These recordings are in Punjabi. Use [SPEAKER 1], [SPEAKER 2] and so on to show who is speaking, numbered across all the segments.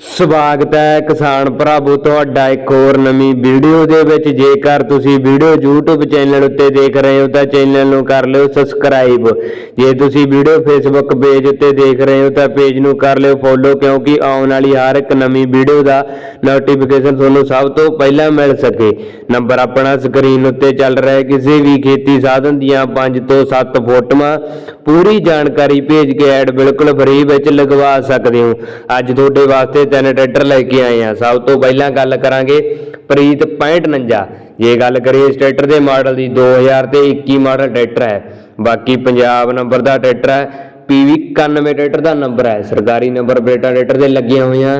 [SPEAKER 1] ਸਵਾਗਤ ਹੈ ਕਿਸਾਨ ਭਰਾਵੋ ਤੁਹਾਡਾ ਇੱਕ ਹੋਰ ਨਵੀਂ ਵੀਡੀਓ ਦੇ ਵਿੱਚ ਜੇਕਰ ਤੁਸੀਂ ਵੀਡੀਓ YouTube ਚੈਨਲ ਉੱਤੇ ਦੇਖ ਰਹੇ ਹੋ ਤਾਂ ਚੈਨਲ ਨੂੰ ਕਰ ਲਿਓ ਸਬਸਕ੍ਰਾਈਬ ਜੇ ਤੁਸੀਂ ਵੀਡੀਓ Facebook ਪੇਜ ਉੱਤੇ ਦੇਖ ਰਹੇ ਹੋ ਤਾਂ ਪੇਜ ਨੂੰ ਕਰ ਲਿਓ ਫੋਲੋ ਕਿਉਂਕਿ ਆਉਣ ਵਾਲੀ ਹਰ ਇੱਕ ਨਵੀਂ ਵੀਡੀਓ ਦਾ ਨੋਟੀਫਿਕੇਸ਼ਨ ਤੁਹਾਨੂੰ ਸਭ ਤੋਂ ਪਹਿਲਾਂ ਮਿਲ ਸਕੇ। ਨੰਬਰ ਆਪਣਾ ਸਕਰੀਨ ਉੱਤੇ ਚੱਲ ਰਿਹਾ ਕਿਸੇ ਵੀ ਖੇਤੀ ਸਾਧਨ ਦੀਆਂ 5 ਤੋਂ 7 ਫੋਟੋਆਂ ਪੂਰੀ ਜਾਣਕਾਰੀ ਭੇਜ ਕੇ ਐਡ ਬਿਲਕੁਲ ਫ੍ਰੀ ਵਿੱਚ ਲਗਵਾ ਸਕਦੇ ਹੋ। ਅੱਜ ਤੁਹਾਡੇ ਵਾਸਤੇ ਤਿੰਨ ਟਰੈਕਟਰ ਲੈ ਕੇ ਆਏ ਆ। ਸਭ ਤੋਂ ਪਹਿਲਾਂ ਗੱਲ ਕਰਾਂਗੇ ਪ੍ਰੀਤ 6549 ਜੇ ਗੱਲ ਕਰੀਏ ਇਸ ਟਰੈਕਟਰ ਦੇ ਮਾਡਲ ਦੀ 2000 ਤੇ 21 ਮਾਡਲ ਟਰੈਕਟਰ ਹੈ। ਬਾਕੀ ਪੰਜਾਬ ਨੰਬਰ ਦਾ ਟਰੈਕਟਰ ਹੈ PV 91 ਟਰੈਕਟਰ ਦਾ ਨੰਬਰ ਹੈ। ਸਰਕਾਰੀ ਨੰਬਰ ਬੇਟਾ ਟਰੈਕਟਰ ਦੇ ਲੱਗੀਆਂ ਹੋਈਆਂ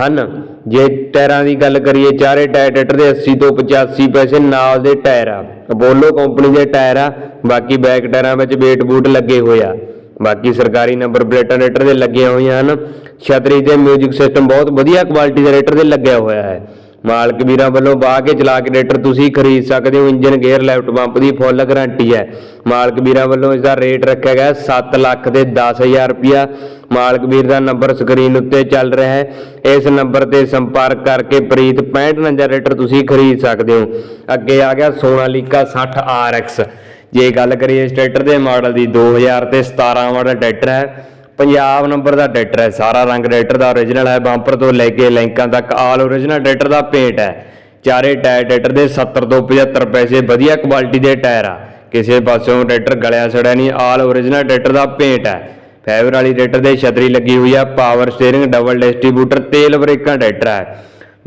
[SPEAKER 1] ਹਨ। ਜੇ ਟਾਇਰਾਂ ਦੀ ਗੱਲ ਕਰੀਏ, ਚਾਰੇ ਟਾਇਰ ਟਰੈਕਟਰ ਦੇ 80 ਤੋਂ 85 ਪੈਸੇ ਨਾਲ ਦੇ ਟਾਇਰ ਆ। ਅਪੋਲੋ ਕੰਪਨੀ ਦੇ ਟਾਇਰ ਆ। ਬਾਕੀ ਬੈਕ ਟਾਇਰਾਂ ਵਿੱਚ ਵੇਟ ਬੂਟ ਲੱਗੇ ਹੋਏ ਆ। ਬਾਕੀ ਸਰਕਾਰੀ ਨੰਬਰ ਪਲੇਟਾਂ ਰੇਟਰ ਦੇ ਲੱਗੀਆਂ ਹੋਈਆਂ ਹਨ। ਛਤਰੀ ਤੇ 뮤직 ਸਿਸਟਮ ਬਹੁਤ ਵਧੀਆ ਕੁਆਲਿਟੀ ਦੇ ਰੇਟਰ ਦੇ ਲੱਗਿਆ ਹੋਇਆ ਹੈ। ਮਾਲਕ ਵੀਰਾਂ ਵੱਲੋਂ ਬਾਹ ਕੇ ਚਲਾ ਕੇ ਰੇਟਰ ਤੁਸੀਂ ਖਰੀਦ ਸਕਦੇ ਹੋ। ਇੰਜਨ ਗੇਅਰ, ਲੈਫਟ ਪੰਪ ਦੀ ਫੁੱਲ ਗਾਰੰਟੀ ਹੈ। ਮਾਲਕ ਵੀਰਾਂ ਵੱਲੋਂ ਇਸ ਦਾ ਰੇਟ ਰੱਖਿਆ ਗਿਆ 7 ਲੱਖ ਤੇ 10000 ਰੁਪਿਆ ਮਾਲਕ ਵੀਰ ਦਾ ਨੰਬਰ ਸਕਰੀਨ ਉੱਤੇ ਚੱਲ ਰਿਹਾ ਹੈ। ਇਸ ਨੰਬਰ ਤੇ ਸੰਪਰਕ ਕਰਕੇ ਪ੍ਰੀਤ 6549 ਰੇਟਰ ਤੁਸੀਂ ਖਰੀਦ ਸਕਦੇ ਹੋ। ਅੱਗੇ ਆ ਗਿਆ ਸੋਨਾਲੀਕਾ 60 RX ਜੇ ਗੱਲ ਕਰੀਏ ਇਸ ਟਰੈਕਟਰ ਦੇ ਮਾਡਲ ਦੀ 2000 ਤੇ 17 ਮਾਡਲ ਟਰੈਕਟਰ ਹੈ। ਪੰਜਾਬ ਨੰਬਰ ਦਾ ਟਰੈਕਟਰ ਹੈ, ਸਾਰਾ ਰੰਗ ਟਰੈਕਟਰ ਦਾ origignal ਹੈ। ਬੰਪਰ ਤੋਂ ਲੈ ਕੇ ਲੈਂਕਾਂ ਤੱਕ ਆਲ origignal ਟਰੈਕਟਰ ਦਾ ਪੇਂਟ ਹੈ। ਚਾਰੇ ਟਾਇਰ ਟਰੈਕਟਰ ਦੇ 70 ਤੋਂ 75 ਪੈਸੇ, ਵਧੀਆ ਕੁਆਲਿਟੀ ਦੇ ਟਾਇਰ ਆ। ਕਿਸੇ ਪਾਸਿਓਂ ਟਰੈਕਟਰ ਗਲਿਆ ਸੜਿਆ ਨਹੀਂ ਆਲ origignal ਟਰੈਕਟਰ ਦਾ ਪੇਂਟ ਹੈ। ਫਾਈਬਰ ਵਾਲੀ ਟਰੈਕਟਰ ਦੇ ਛਤਰੀ ਲੱਗੀ ਹੋਈ ਆ ਪਾਵਰ ਸਟੀਅਰਿੰਗ ਡਬਲ ਡਿਸਟ੍ਰੀਬਿਊਟਰ ਤੇਲ ਬ੍ਰੇਕਾਂ ਟਰੈਕਟਰ ਹੈ।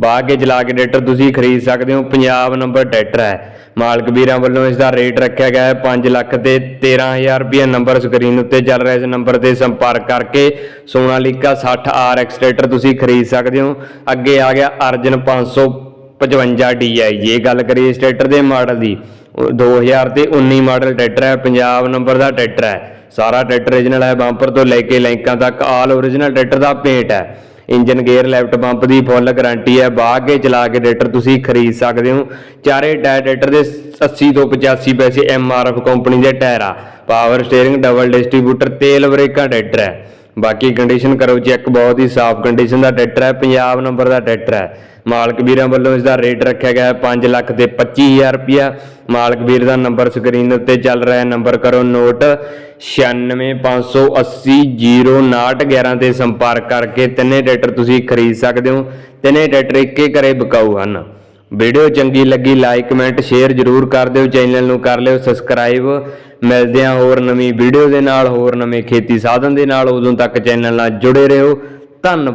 [SPEAKER 1] ਬਾਹ ਕੇ ਚਲਾ ਕੇ ਟਰੈਕਟਰ ਤੁਸੀਂ ਖਰੀਦ ਸਕਦੇ ਹੋ। ਪੰਜਾਬ ਨੰਬਰ ਟਰੈਕਟਰ ਹੈ। ਮਾਲਕ ਵੀਰਾਂ ਵੱਲੋਂ ਇਸ ਦਾ ਰੇਟ ਰੱਖਿਆ ਗਿਆ ਹੈ। 5 ਲੱਖ ਤੇ 13000 ਰੁਪਏ ਨੰਬਰ ਸਕਰੀਨ ਉੱਤੇ ਚੱਲ ਰਿਹਾ ਇਸ ਨੰਬਰ ਤੇ ਸੰਪਰਕ ਕਰਕੇ ਸੋਨਾਲੀਕਾ 60 RX ਟਰੈਕਟਰ ਤੁਸੀਂ ਖਰੀਦ ਸਕਦੇ ਹੋ। ਅੱਗੇ ਆ ਗਿਆ ਅਰਜਨ 555 DI ਇਹ ਗੱਲ ਕਰੀਏ ਇਸ ਟਰੈਕਟਰ ਦੇ ਮਾਡਲ ਦੀ। ਉਹ 2000 ਤੇ 19 ਮਾਡਲ ਟਰੈਕਟਰ ਹੈ। ਪੰਜਾਬ ਨੰਬਰ ਦਾ ਟਰੈਕਟਰ ਹੈ। ਸਾਰਾ ਟਰੈਕਟਰ origignal ਹੈ। ਬੰਪਰ ਤੋਂ ਲੈ ਕੇ ਲੈਂਕਾਂ ਤੱਕ ਆਲ origignal ਟਰੈਕਟਰ ਦਾ ਪੇਂਟ ਹੈ। ਇੰਜਨ ਗੇਅਰ, ਲੈਫਟ ਪੰਪ ਦੀ ਫੁੱਲ ਗਾਰੰਟੀ ਹੈ। ਬਾਹ ਕੇ ਚਲਾ ਕੇ ਟਰੈਕਟਰ ਤੁਸੀਂ ਖਰੀਦ ਸਕਦੇ ਹੋ। ਚਾਰੇ ਟਾਇਰ ਟਰੈਕਟਰ ਦੇ 80 ਤੋਂ 85 ਪੈਸੇ ਐਮਆਰਐਫ ਕੰਪਨੀ ਦੇ ਟਾਇਰ ਆ। ਪਾਵਰ ਸਟੀਅਰਿੰਗ, ਡਬਲ ਡਿਸਟ੍ਰੀਬਿਊਟਰ, ਤੇਲ ਬ੍ਰੇਕਾਂ ਟਰੈਕਟਰ ਹੈ। ਬਾਕੀ ਕੰਡੀਸ਼ਨ ਕਰੋ ਚੈੱਕ ਬਹੁਤ ਹੀ ਸਾਫ਼ ਕੰਡੀਸ਼ਨ ਦਾ ਟਰੈਕਟਰ ਹੈ, ਪੰਜਾਬ ਨੰਬਰ ਦਾ ਟਰੈਕਟਰ ਹੈ। ਮਾਲਕ ਵੀਰਾਂ ਵੱਲੋਂ ਇਸ ਦਾ ਰੇਟ ਰੱਖਿਆ ਗਿਆ ਹੈ 5 ਲੱਖ ਤੇ 25000 ਰੁਪਿਆ ਮਾਲਕ ਵੀਰ ਦਾ ਨੰਬਰ ਸਕਰੀਨ ਉੱਤੇ ਚੱਲ ਰਿਹਾ ਹੈ ਨੰਬਰ ਕਰੋ ਨੋਟ 9658800911 ਤੇ ਸੰਪਰਕ ਕਰਕੇ ਤਿੰਨੇ ਟਰੈਕਟਰ ਤੁਸੀਂ ਖਰੀਦ ਸਕਦੇ ਹੋ, ਤਿੰਨੇ ਟਰੈਕਟਰ ਇੱਕੇ ਘਰੇ ਬਕਾਊ ਹਨ। ਵੀਡੀਓ ਚੰਗੀ ਲੱਗੀ ਲਾਈਕ ਕਮੈਂਟ ਸ਼ੇਅਰ ਜਰੂਰ ਕਰ ਦਿਓ ਚੈਨਲ ਨੂੰ ਕਰ ਲਿਓ ਸਬਸਕ੍ਰਾਈਬ ਮਿਲਦੇ ਹਾਂ ਹੋਰ ਨਵੀਂ ਵੀਡੀਓ ਦੇ ਨਾਲ, ਹੋਰ ਨਵੇਂ ਖੇਤੀ ਸਾਧਨ ਦੇ ਨਾਲ। ਉਦੋਂ ਤੱਕ ਚੈਨਲ ਨਾਲ ਜੁੜੇ ਰਹੋ। ਧੰਨਵਾਦ।